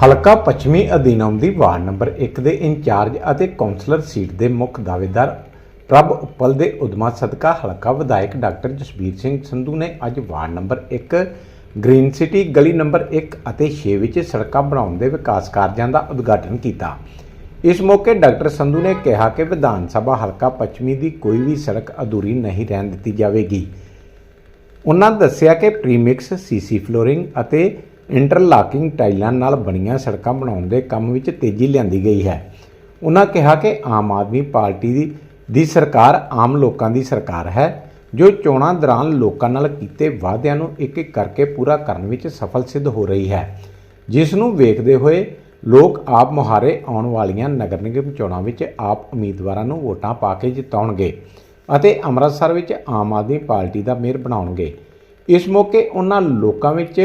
ਹਲਕਾ ਪੱਛਮੀ ਅਧੀਨਮ ਦੀ ward number 1 ਦੇ ਇੰਚਾਰਜ ਅਤੇ ਕੌਂਸਲਰ ਸੀਟ ਦੇ ਮੁੱਖ ਦਾਅਵੇਦਾਰ ਪ੍ਰਭ ਉੱਪਲ ਦੇ ਉਦਮਾ ਸਦਕਾ ਹਲਕਾ ਵਿਧਾਇਕ ਡਾਕਟਰ ਜਸਬੀਰ ਸਿੰਘ ਸੰਧੂ ਨੇ ਅੱਜ ਵਾਰਡ ਨੰਬਰ 1 ਗ੍ਰੀਨ ਸਿਟੀ ਗਲੀ ਨੰਬਰ 1 ਅਤੇ 6 ਵਿੱਚ ਸੜਕਾਂ ਬਣਾਉਣ ਦੇ ਵਿਕਾਸ ਕਾਰਜਾਂ ਦਾ ਉਦਘਾਟਨ ਕੀਤਾ। ਇਸ ਮੌਕੇ ਡਾਕਟਰ ਸੰਧੂ ਨੇ ਕਿਹਾ ਕਿ ਵਿਧਾਨ ਸਭਾ ਹਲਕਾ ਪੱਛਮੀ ਦੀ ਕੋਈ ਵੀ ਸੜਕ ਅਧੂਰੀ ਨਹੀਂ ਰਹਿਣ ਦਿੱਤੀ ਜਾਵੇਗੀ। ਉਹਨਾਂ ਦੱਸਿਆ ਕਿ ਪ੍ਰੀਮਿਕਸ, ਸੀਸੀ ਫਲੋਰਿੰਗ ਅਤੇ ਇੰਟਰਲਾਕਿੰਗ ਟਾਈਲਾਂ ਨਾਲ ਬਣੀਆਂ ਸੜਕਾਂ ਬਣਾਉਣ ਦੇ ਕੰਮ ਵਿੱਚ ਤੇਜ਼ੀ ਲਿਆਂਦੀ ਗਈ ਹੈ। ਉਹਨਾਂ ਕਿਹਾ ਕਿ ਆਮ ਆਦਮੀ ਪਾਰਟੀ ਦੀ ਦੀ ਸਰਕਾਰ ਆਮ ਲੋਕਾਂ ਦੀ ਸਰਕਾਰ ਹੈ, ਜੋ ਚੋਣਾਂ ਦੌਰਾਨ ਲੋਕਾਂ ਨਾਲ ਕੀਤੇ ਵਾਅਦਿਆਂ ਨੂੰ ਇੱਕ ਇੱਕ ਕਰਕੇ ਪੂਰਾ ਕਰਨ ਵਿੱਚ ਸਫਲ ਸਿੱਧ ਹੋ ਰਹੀ ਹੈ। ਜਿਸ ਨੂੰ ਵੇਖਦੇ ਹੋਏ ਲੋਕ ਆਪ ਮੁਹਾਰੇ ਆਉਣ ਵਾਲੀਆਂ ਨਗਰ ਨਿਗਮ ਚੋਣਾਂ ਵਿੱਚ ਆਪ ਉਮੀਦਵਾਰਾਂ ਨੂੰ ਵੋਟਾਂ ਪਾ ਕੇ ਜਿਤਾਉਣਗੇ ਅਤੇ ਅੰਮ੍ਰਿਤਸਰ ਵਿੱਚ ਆਮ ਆਦਮੀ ਪਾਰਟੀ ਦਾ ਮੇਅਰ ਬਣਾਉਣਗੇ। ਇਸ ਮੌਕੇ ਉਹਨਾਂ ਲੋਕਾਂ ਵਿੱਚ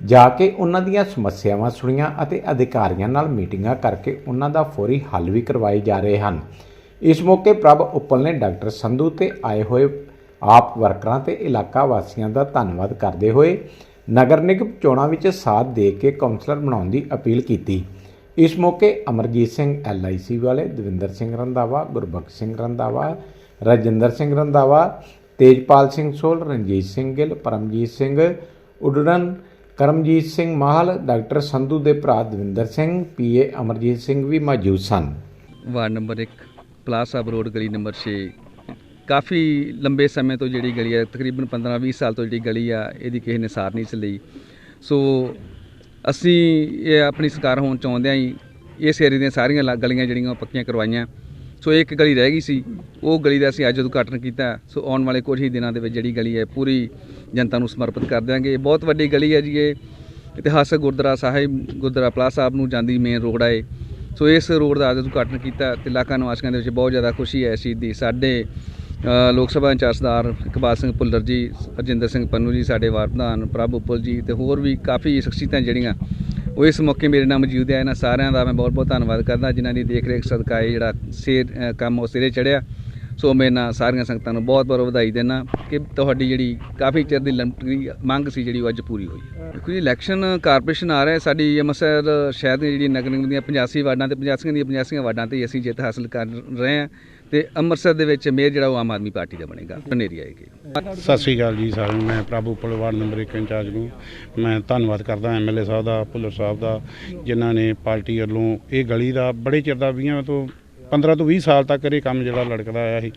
ਜਾ ਕੇ ਉਹਨਾਂ ਦੀਆਂ ਸਮੱਸਿਆਵਾਂ ਸੁਣੀਆਂ ਅਤੇ ਅਧਿਕਾਰੀਆਂ ਨਾਲ ਮੀਟਿੰਗਾਂ ਕਰਕੇ ਉਹਨਾਂ ਦਾ ਫੌਰੀ ਹੱਲ ਵੀ ਕਰਵਾਏ ਜਾ ਰਹੇ ਹਨ। ਇਸ ਮੌਕੇ ਪ੍ਰਭ ਉੱਪਲ ਨੇ ਡਾਕਟਰ ਸੰਧੂ ਤੇ ਆਏ ਹੋਏ ਆਪ ਵਰਕਰਾਂ ਤੇ ਇਲਾਕਾ ਵਾਸੀਆਂ ਦਾ ਧੰਨਵਾਦ ਕਰਦੇ ਹੋਏ ਨਗਰ ਨਿਗਮ ਚੋਣਾਂ ਵਿੱਚ ਸਾਥ ਦੇ ਕੇ ਕੌਂਸਲਰ ਬਣਾਉਣ ਦੀ ਅਪੀਲ ਕੀਤੀ। ਇਸ ਮੌਕੇ Amarjeet Singh L I C ਵਾਲੇ, ਦਵਿੰਦਰ ਸਿੰਘ ਰੰਧਾਵਾ, ਗੁਰਬਖਸ਼ ਸਿੰਘ ਰੰਧਾਵਾ, ਰਾਜਿੰਦਰ ਸਿੰਘ ਰੰਧਾਵਾ, ਤੇਜਪਾਲ ਸਿੰਘ ਸੋਲ, ਰਣਜੀਤ ਸਿੰਘ ਗਿੱਲ, ਪਰਮਜੀਤ ਸਿੰਘ ਉਡੜਨ ਕਰਮਜੀਤ ਸਿੰਘ ਮਾਹਲ, ਡਾਕਟਰ ਸੰਧੂ ਦੇ ਭਰਾ ਦਵਿੰਦਰ ਸਿੰਘ, ਪੀਏ ਅਮਰਜੀਤ ਸਿੰਘ ਵੀ ਮੌਜੂਦ ਸਨ। ਵਾਰਡ ਨੰਬਰ 1 ਪਲਾਸ ਰੋਡ ਗਲੀ ਨੰਬਰ 6 ਕਾਫੀ ਲੰਬੇ ਸਮੇਂ ਤੋਂ ਜਿਹੜੀ ਗਲੀ ਹੈ ਤਕਰੀਬਨ 15-20 ਸਾਲ ਤੋਂ ਜਿਹੜੀ ਗਲੀ ਆ, ਇਹਦੀ ਕਿਸੇ ਨੇ ਸਾਰ ਨਹੀਂ ਚੱਲੀ ਸੋ ਅਸੀਂ ਇਹ ਆਪਣੀ ਸਰਕਾਰ ਹੋਣ ਚਾਹੁੰਦਿਆਂ ਹੀ ਇਸ ਏਰੀਏ ਦੀਆਂ ਸਾਰੀਆਂ ਲਾ- ਗਲੀਆਂ ਜਿਹੜੀਆਂ ਉਹ ਪੱਕੀਆਂ ਕਰਵਾਈਆਂ। ਸੋ ਇੱਕ ਗਲੀ ਰਹਿ ਗਈ ਸੀ। ਉਹ ਗਲੀ ਦਾ ਅਸੀਂ ਅੱਜ ਉਦਘਾਟਨ ਕੀਤਾ। ਸੋ ਆਉਣ ਵਾਲੇ ਕੁਝ ਹੀ ਦਿਨਾਂ ਦੇ ਵਿੱਚ ਜਿਹੜੀ ਗਲੀ ਹੈ, ਪੂਰੀ ਜਨਤਾ ਨੂੰ ਸਮਰਪਿਤ ਕਰ ਦਿਆਂਗੇ। ਬਹੁਤ ਵੱਡੀ ਗਲੀ ਹੈ ਜੀ ਇਹ। ਇਤਿਹਾਸਕ ਗੁਰਦੁਆਰਾ ਸਾਹਿਬ, ਗੁਰਦੁਆਰਾ ਪਲਾਸ ਸਾਹਿਬ ਨੂੰ ਜਾਂਦੀ ਮੇਨ ਰੋਡ ਹੈ ਸੋ ਇਸ ਰੋਡ ਦਾ ਅੱਜ ਉਦਘਾਟਨ ਕੀਤਾ ਤੇ ਇਲਾਕਾ ਨਿਵਾਸੀਆਂ ਦੇ ਵਿੱਚ ਬਹੁਤ ਜ਼ਿਆਦਾ ਖੁਸ਼ੀ ਹੈ ਇਸ ਚੀਜ਼ ਦੀ। ਸਾਡੇ ਲੋਕ ਸਭਾ ਇੰਚਾਰਜ ਸਰਦਾਰ ਇਕਬਾਲ ਸਿੰਘ ਭੁੱਲਰ ਜੀ, ਅਰਜਿੰਦਰ ਸਿੰਘ ਪੰਨੂ ਜੀ, ਸਾਡੇ ਵਾਰ ਪ੍ਰਧਾਨ ਪ੍ਰਭ ਉੱਪਲ ਜੀ ਤੇ ਹੋਰ ਵੀ ਕਾਫੀ ਸ਼ਖਸੀਅਤਾਂ ਜਿਹੜੀਆਂ ਉਹ ਇਸ ਮੌਕੇ ਮੇਰੇ ਨਾਲ ਮੌਜੂਦ ਹੈ। ਇਹਨਾਂ ਸਾਰਿਆਂ ਦਾ ਮੈਂ ਬਹੁਤ ਬਹੁਤ ਧੰਨਵਾਦ ਕਰਦਾ। ਜਿਨ੍ਹਾਂ ਦੀ ਦੇਖ ਰੇਖ ਸਦਕਾ ਇਹ ਜਿਹੜਾ ਸਿਰ ਕੰਮ ਉਹ ਸਿਰੇ ਚੜਿਆ ਸੋ ਮੈਂ ਨਾਲ ਸਾਰੀਆਂ ਸੰਗਤਾਂ ਨੂੰ ਬਹੁਤ ਬਹੁਤ ਵਧਾਈ ਦੇਣਾ ਕਿ ਤੁਹਾਡੀ ਜਿਹੜੀ ਕਾਫੀ ਚਿਰ ਦੀ ਲੰਮੀ ਮੰਗ ਸੀ ਜਿਹੜੀ ਉਹ ਅੱਜ ਪੂਰੀ ਹੋਈ ਹੈ। ਦੇਖੋ ਜੀ ਇਲੈਕਸ਼ਨ ਕਾਰਪੋਰੇਸ਼ਨ ਆ ਰਿਹਾ ਸਾਡੀ ਅੰਮ੍ਰਿਤਸਰ ਸ਼ਹਿਰ ਦੀ ਜਿਹੜੀ ਨਗਰ ਨਿਗਮ ਦੀਆਂ 85 ਵਾਰਡਾਂ ਤੇ 85 ਦੀਆਂ 85 ਵਾਰਡਾਂ ਤੇ ਅਸੀਂ ਜਿੱਤ ਹਾਸਲ ਕਰ ਰਹੇ ਹਾਂ ਤੇ ਅੰਮ੍ਰਿਤਸਰ ਦੇ ਵਿੱਚ ਮੇਅਰ ਜਿਹੜਾ ਉਹ ਆਮ ਆਦਮੀ ਪਾਰਟੀ ਦਾ ਬਣੇਗਾ ਬਨੇਰੀ ਆਏਗੀ। ਸਤਿ ਸ਼੍ਰੀ ਅਕਾਲ ਜੀ ਸਾਰਿਆਂ ਨੂੰ, ਮੈਂ ਪ੍ਰਭੂ ਪਲਵਾਰ ਨੰਬਰ 1 ਇੰਚਾਰਜ ਨੂੰ। ਮੈਂ ਧੰਨਵਾਦ ਕਰਦਾ ਐਮਐਲਏ ਸਾਹਿਬ ਦਾ, ਭੁੱਲਰ ਸਾਹਿਬ ਦਾ, ਜਿਨ੍ਹਾਂ ਨੇ ਪਾਰਟੀ ਵੱਲੋਂ ਇਹ ਗਲੀ ਦਾ ਬੜੇ ਚਿਰ ਦਾ 20 ਤੋਂ 15 ਤੋਂ 20 ਸਾਲ ਤੱਕ ਇਹ ਕੰਮ ਜਿਹੜਾ ਲੜਕਦਾ ਆਇਆ ਸੀ।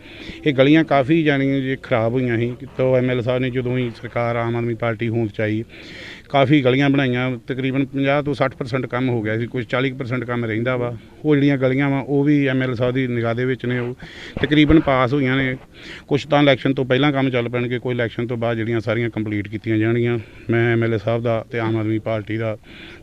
ਇਹ ਗਲੀਆਂ ਕਾਫੀ ਜਾਣੀਆਂ ਜੇ, ਖਰਾਬ ਹੋਈਆਂ ਸੀ। ਤੋਂ ਐਮਐਲਏ ਸਾਹਿਬ ਨੇ ਜਦੋਂ ਹੀ ਸਰਕਾਰ ਆਮ ਆਦਮੀ ਪਾਰਟੀ ਹੋਂਦ ਚ ਆਈ ਕਾਫੀ ਗਲੀਆਂ ਬਣਾਈਆਂ। ਤਕਰੀਬਨ 50 ਤੋਂ 60% ਕੰਮ ਹੋ ਗਿਆ ਸੀ। ਕੁਝ 40% ਕੰਮ ਰਹਿੰਦਾ ਵਾ। ਉਹ ਜਿਹੜੀਆਂ ਗਲੀਆਂ ਵਾ, ਉਹ ਵੀ ਐਮਐਲਏ ਸਾਹਿਬ ਦੀ ਨਿਗਾਹ ਦੇ ਵਿੱਚ ਨੇ। ਉਹ ਤਕਰੀਬਨ ਪਾਸ ਹੋਈਆਂ ਨੇ। ਕੁਝ ਤਾਂ ਇਲੈਕਸ਼ਨ ਤੋਂ ਪਹਿਲਾਂ ਕੰਮ ਚੱਲ ਪੈਣਗੇ। ਕੋਈ ਇਲੈਕਸ਼ਨ ਤੋਂ ਬਾਅਦ ਜਿਹੜੀਆਂ ਸਾਰੀਆਂ ਕੰਪਲੀਟ ਕੀਤੀਆਂ ਜਾਣਗੀਆਂ। ਮੈਂ ਐਮਐਲਏ ਸਾਹਿਬ ਦਾ ਤੇ ਆਮ ਆਦਮੀ ਪਾਰਟੀ ਦਾ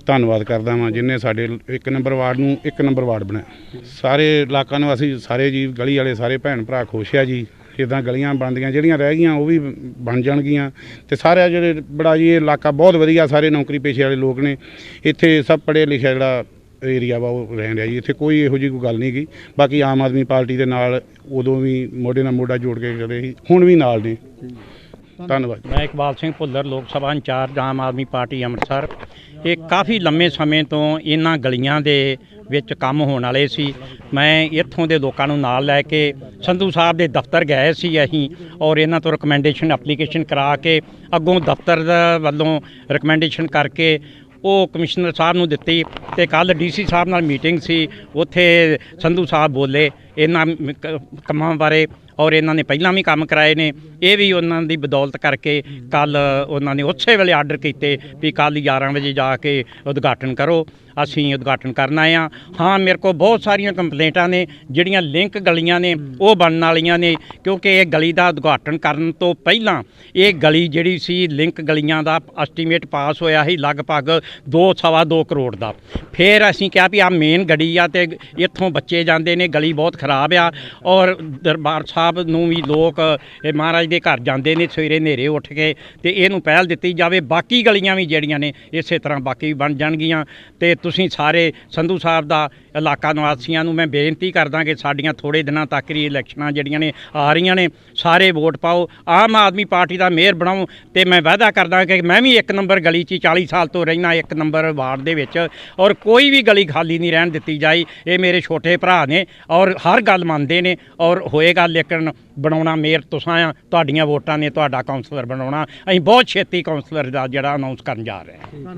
ਧੰਨਵਾਦ ਕਰਦਾ ਵਾਂ ਜਿਨ੍ਹਾਂ ਸਾਡੇ ਇੱਕ ਨੰਬਰ ਵਾਰਡ ਨੂੰ ਇੱਕ ਨੰਬਰ ਵਾਰਡ ਬਣਾਇਆ। ਸਾਰੇ ਇਲਾਕਾ ਅਸੀਂ ਸਾਰੇ ਜੀ, ਗਲੀ ਵਾਲੇ ਸਾਰੇ ਭੈਣ ਭਰਾ ਖੁਸ਼ ਆ ਜੀ। ਇਦਾਂ ਗਲੀਆਂ ਬਣਦੀਆਂ, ਜਿਹੜੀਆਂ ਰਹਿ ਗਈਆਂ, ਉਹ ਵੀ ਬਣ ਜਾਣਗੀਆਂ। ਤੇ ਸਾਰੇ ਜਿਹੜੇ ਬੜਾ ਜੀ, ਇਹ ਇਲਾਕਾ ਬਹੁਤ ਵਧੀਆ, ਸਾਰੇ ਨੌਕਰੀ ਪੇਸ਼ੇ ਵਾਲੇ ਲੋਕ ਨੇ। ਇੱਥੇ ਸਭ ਪੜ੍ਹੇ ਲਿਖਿਆ ਜਿਹੜਾ ਏਰੀਆ ਵਾ, ਉਹ ਰਹਿਣ ਰਿਹਾ ਜੀ। ਇੱਥੇ ਕੋਈ ਇਹੋ ਜਿਹੀ ਕੋਈ ਗੱਲ ਨਹੀਂ ਗਈ ਬਾਕੀ ਆਮ ਆਦਮੀ ਪਾਰਟੀ ਦੇ ਨਾਲ ਉਦੋਂ ਵੀ ਮੋਢੇ ਨਾਲ ਮੋਢਾ ਜੋੜ ਕੇ ਕਦੇ ਸੀ, ਹੁਣ ਵੀ ਨਾਲ ਨੇ। ਧੰਨਵਾਦ। ਮੈਂ ਇਕਬਾਲ ਸਿੰਘ ਭੁੱਲਰ, ਲੋਕ ਸਭਾ ਇੰਚਾਰਜ, ਆਮ ਆਦਮੀ ਪਾਰਟੀ ਅੰਮ੍ਰਿਤਸਰ। ਇਹ ਕਾਫੀ ਲੰਮੇ ਸਮੇਂ ਤੋਂ ਇਹਨਾਂ ਗਲੀਆਂ ਦੇ ਵਿੱਚ ਕੰਮ ਹੋਣ ਵਾਲੇ ਸੀ। ਮੈਂ ਇੱਥੋਂ ਦੇ ਲੋਕਾਂ ਨੂੰ ਨਾਲ ਲੈ ਕੇ ਸੰਧੂ ਸਾਹਿਬ ਦੇ ਦਫ਼ਤਰ ਗਏ ਸੀ ਅਸੀਂ ਔਰ ਇਹਨਾਂ ਤੋਂ ਰეკਮੈਂਡੇਸ਼ਨ ਐਪਲੀਕੇਸ਼ਨ ਕਰਾ ਕੇ ਅੱਗੋਂ ਦਫ਼ਤਰ ਵੱਲੋਂ ਰეკਮੈਂਡੇਸ਼ਨ ਕਰਕੇ ਉਹ ਕਮਿਸ਼ਨਰ ਸਾਹਿਬ ਨੂੰ ਦਿੱਤੀ ਤੇ ਕੱਲ ਡੀਸੀ ਸਾਹਿਬ ਨਾਲ ਮੀਟਿੰਗ ਸੀ। ਉੱਥੇ ਸੰਧੂ ਸਾਹਿਬ ਬੋਲੇ, ਇਹਨਾਂ ਕੰਮਾਂ ਬਾਰੇ ਔਰ ਇਹਨਾਂ ਨੇ ਪਹਿਲਾਂ ਵੀ ਕੰਮ ਕਰਾਏ ਨੇ। ਇਹ ਵੀ ਉਹਨਾਂ ਦੀ ਬਦੌਲਤ ਕਰਕੇ ਕੱਲ ਉਹਨਾਂ ਨੇ ਉਸੇ ਵੇਲੇ ਆਰਡਰ ਕੀਤੇ ਵੀ ਕੱਲ 11 ਵਜੇ ਜਾ ਕੇ ਉਦਘਾਟਨ ਕਰੋ। ਅਸੀਂ ਉਦਘਾਟਨ ਕਰਨਾ ਆ ਹਾਂ। ਮੇਰੇ ਕੋਲ ਬਹੁਤ ਸਾਰੀਆਂ ਕੰਪਲੇਂਟਾਂ ਨੇ ਜਿਹੜੀਆਂ ਲਿੰਕ ਗਲੀਆਂ ਨੇ ਉਹ ਬਣਨ ਵਾਲੀਆਂ ਨੇ ਕਿਉਂਕਿ ਇਹ ਗਲੀ ਦਾ ਉਦਘਾਟਨ ਕਰਨ ਤੋਂ ਪਹਿਲਾਂ ਇਹ ਗਲੀ ਜਿਹੜੀ ਸੀ ਲਿੰਕ ਗਲੀਆਂ ਦਾ ਐਸਟੀਮੇਟ ਪਾਸ ਹੋਇਆ ਸੀ ਲਗਭਗ 2 ਸਵਾ 2 ਕਰੋੜ ਦਾ। ਫਿਰ ਅਸੀਂ ਕਿਹਾ ਵੀ ਆ ਮੇਨ ਗਲੀ ਆ ਤੇ ਇੱਥੋਂ ਬੱਚੇ ਜਾਂਦੇ ਨੇ ਗਲੀ ਬਹੁਤ ਖਰਾਬ ਆ ਔਰ ਦਰਬਾਰ ਸਾਹਿਬ ਨੂੰ ਵੀ ਲੋਕ ਇਹ ਮਹਾਰਾਜ ਦੇ ਘਰ ਜਾਂਦੇ ਨੇ ਸਵੇਰੇ ਹਨੇਰੇ ਉੱਠ ਕੇ ਤੇ ਇਹਨੂੰ ਪਹਿਲ ਦਿੱਤੀ ਜਾਵੇ। ਬਾਕੀ ਗਲੀਆਂ ਵੀ ਜਿਹੜੀਆਂ ਨੇ ਇਸੇ ਤਰ੍ਹਾਂ ਬਾਕੀ ਵੀ ਬਣ ਜਾਣਗੀਆਂ ਤੇ ਤੁਸੀਂ ਸਾਰੇ ਸੰਧੂ ਸਾਹਿਬ ਦਾ ਇਲਾਕਾ ਨਿਵਾਸੀਆਂ ਨੂੰ ਮੈਂ ਬੇਨਤੀ ਕਰਦਾ ਕਿ ਸਾਡੀਆਂ ਥੋੜੇ ਦਿਨਾਂ ਤੱਕ ਹੀ ਇਲੈਕਸ਼ਨਾਂ ਜਿਹੜੀਆਂ ਨੇ ਆ ਰਹੀਆਂ ਨੇ, ਸਾਰੇ ਵੋਟ ਪਾਓ। ਆਮ ਆਦਮੀ ਪਾਰਟੀ ਦਾ ਮੇਅਰ ਬਣਾਓ ਤੇ ਮੈਂ ਵਾਅਦਾ ਕਰਦਾ ਕਿ ਮੈਂ ਵੀ ਇੱਕ ਨੰਬਰ ਗਲੀ 'ਚ 40 ਸਾਲ ਤੋਂ ਰਹਿਣਾ ਇੱਕ ਨੰਬਰ ਵਾਰਡ ਦੇ ਵਿੱਚ ਔਰ ਕੋਈ ਵੀ ਗਲੀ ਖਾਲੀ ਨਹੀਂ ਰਹਿਣ ਦਿੱਤੀ ਜਾਈ। ਇਹ ਮੇਰੇ ਛੋਟੇ ਭਰਾ ਨੇ ਔਰ ਹਰ ਗੱਲ ਮੰਨਦੇ ਨੇ ਔਰ ਹੋਏਗਾ ਲੇਕਿਨ ਬਣਾਉਣਾ ਮੇਅਰ ਤੁਸੀਂ ਆ, ਤੁਹਾਡੀਆਂ ਵੋਟਾਂ ਨੇ ਤੁਹਾਡਾ ਕਾਉਂਸਲਰ ਬਣਾਉਣਾ। ਅਸੀਂ ਬਹੁਤ ਛੇਤੀ ਕਾਉਂਸਲਰ ਦਾ ਜਿਹੜਾ ਅਨਾਉਂਸ ਕਰਨ ਜਾ ਰਹੇ ਹਾਂ।